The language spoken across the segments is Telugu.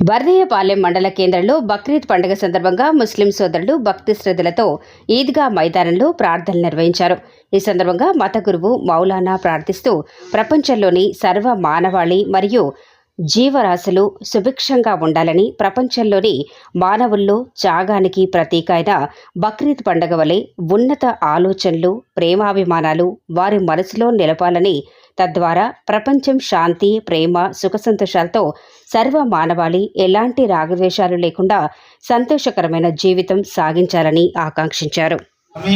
వర్ధయ్యపాలెం మండల కేంద్రంలో బక్రీద్ పండుగ సందర్భంగా ముస్లిం సోదరులు భక్తి శ్రద్ధలతో ఈద్గా మైదానంలో ప్రార్థనలు నిర్వహించారు. ఈ సందర్భంగా మత గురువు మౌలానా ప్రార్థిస్తూ ప్రపంచంలోని సర్వ మానవాళి మరియు జీవరాశులు సుభిక్షంగా ఉండాలని ప్రపంచంలోని మానవుల్లో త్యాగానికి ప్రతీక అయిన బక్రీద్ పండుగ వలె ఉన్నత ఆలోచనలు ప్రేమాభిమానాలు వారి మనసులో నిలపాలని తద్వారా ప్రపంచం శాంతి ప్రేమ సుఖ సంతోషాలతో సర్వ మానవాళి ఎలాంటి రాగద్వేషాలు లేకుండా సంతోషకరమైన జీవితం సాగించాలని ఆకాంక్షించారు अभी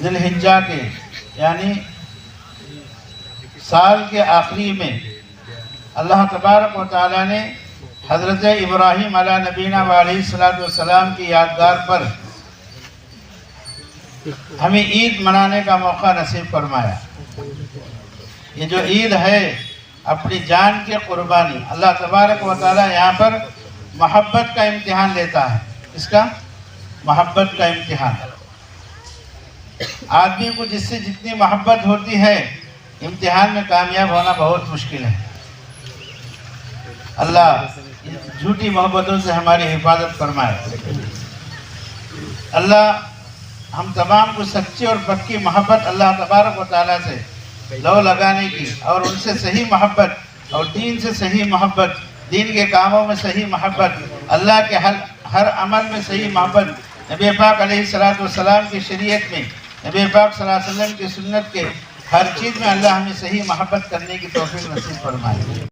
जिलहिज्जा के اللہ تبارک و تعالیٰ نے حضرت ابراہیم علیہ نبینہ و علیہ السلاۃ والسلام کی یادگار پر ہمیں عید منانے کا موقع نصیب فرمایا۔ یہ جو عید ہے، اپنی جان کی قربانی، اللہ تبارک و تعالیٰ یہاں پر محبت کا امتحان لیتا ہے۔ اس کا محبت کا امتحان۔ آدمی کو جس سے جتنی محبت ہوتی ہے، امتحان میں کامیاب ہونا بہت مشکل ہے۔ अल्लाह झूठी मोहब्बतों से हमारी हिफाजत फरमाए। अल्लाह, हम तमाम को सच्ची और पक्की मोहब्बत अल्लाह तबारक व ताला से लो लगाने की और उनसे सही मोहब्बत और दीन से सही मोहब्बत, दीन के कामों में सही मोहब्बत, अल्लाह के हर हर अमल में सही मोहब्बत, नबी पाक सलाम की शरीयत में, नबी पाक वसल्लम की सुन्नत के हर चीज़ में अल्लाह हमें सही मोहब्बत करने की तौफीक नसीब फरमाए।